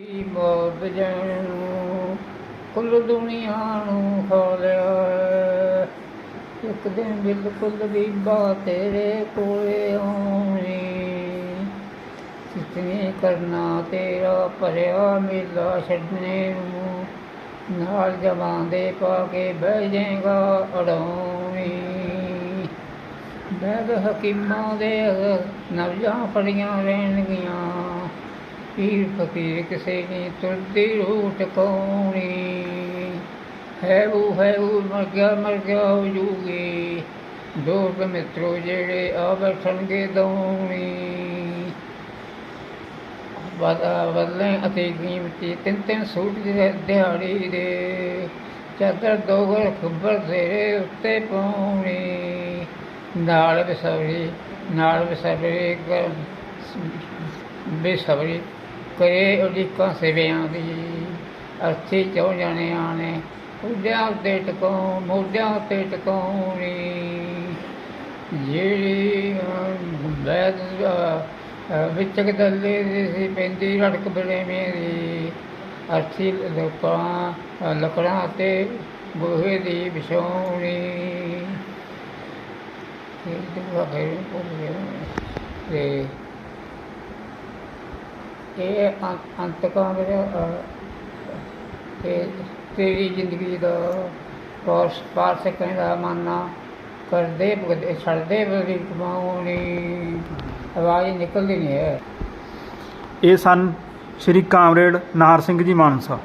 ਕੀ ਮੌਤ ਨੂੰ ਕੁੱਲ ਦੁਨੀਆ ਨੂੰ ਖਾ ਲਿਆ ਇੱਕ ਦਿਨ ਬਿਲਕੁਲ ਬੀਬਾ ਤੇਰੇ ਕੋਲੇ ਆਉਣੀ ਕਿਤਨੇ ਕਰਨਾ ਤੇਰਾ ਭਰਿਆ ਮੇਲਾ ਛੱਡਨੇ ਨੂੰ, ਨਾਲ ਜਮਾਂਦੇ ਪਾ ਕੇ ਬਹਿ ਜਾਏਗਾ, ਅੜਾਉਣੀ। ਬੈਗ ਹਕੀਮਾਂ ਦੇ ਨਵਜਾਂ ਫੜੀਆਂ ਰਹਿਣਗੀਆਂ। ਪੀਰ ਫਕੀਰ ਕਿਸੇ ਨੇ ਤੁਰਦੀ ਰੂਹ ਟਕਾਉਣੀ ਹੈ ਉਹ ਹੈ ਉਹ ਮਰ ਗਿਆ ਮਰ ਗਿਆ ਹੋ ਜੂਗੀ। ਦੋਸਤ ਮਿੱਤਰੋ ਜਿਹੜੇ ਆ ਬੈਠਣਗੇ ਦੋਣੀ। ਬਦਲੇ ਅਤੇ ਕੀਮਤੀ ਤਿੰਨ ਤਿੰਨ ਸੂਟ ਦੇ ਦਿਹਾੜੀ ਦੇ ਚਾਦਰ ਦੋਗਰ ਗਲ ਖੱਬਰ ਤੇਰੇ ਉੱਤੇ ਪਾਉਣੀ। ਨਾਲ ਬਸਵਰੀ ਨਾਲ ਬਸਵਰੀ ਬੇਸਬਰੀ ਕਰੇ ਉਡੀਕਾਂ ਸੇਵਿਆਂ ਦੀ। ਅਰਥੀ ਚੋ ਜਾਣਿਆਂ ਨੇ ਉੱਡਿਆਂ ਉੱਤੇ ਟਕੋ ਮੋਢਿਆਂ ਉੱਤੇ ਟਕਾਉਣੀ ਜਿਹੜੀ ਬੈਦ ਵਿੱਚ ਗਦਲੇ ਦੀ ਸੀ, ਪੈਂਦੀ ਰੜਕ ਬਲੇ ਮੇਰੀ ਅਰਥੀ ਲੋਕਾਂ, ਲੱਕੜਾਂ ਤੇ ਗੋਹੇ ਦੀ ਵਿਛਾਉਣੀ ਇਹ ਦੁਆ ਫਿਰ ਤੇ ਇਹ ਅੰਤ- ਅੰਤ ਤੇ ਤੇਰੀ ਜ਼ਿੰਦਗੀ ਦਾ ਪਾਸ ਪਾਸ ਕਹਿੰਦਾ ਮਾਨਾ ਕਰਦੇ ਭਗਦੇ ਛੱਡਦੇ ਬਲੀ ਕਮਾਉਣੀ, ਆਵਾਜ਼ ਨਿਕਲਦੀ ਨਹੀਂ ਹੈ। ਇਹ ਸਨ ਸ਼੍ਰੀ ਕਾਮਰੇਡ ਨਾਰ ਸਿੰਘ ਜੀ ਮਾਨਸਾ।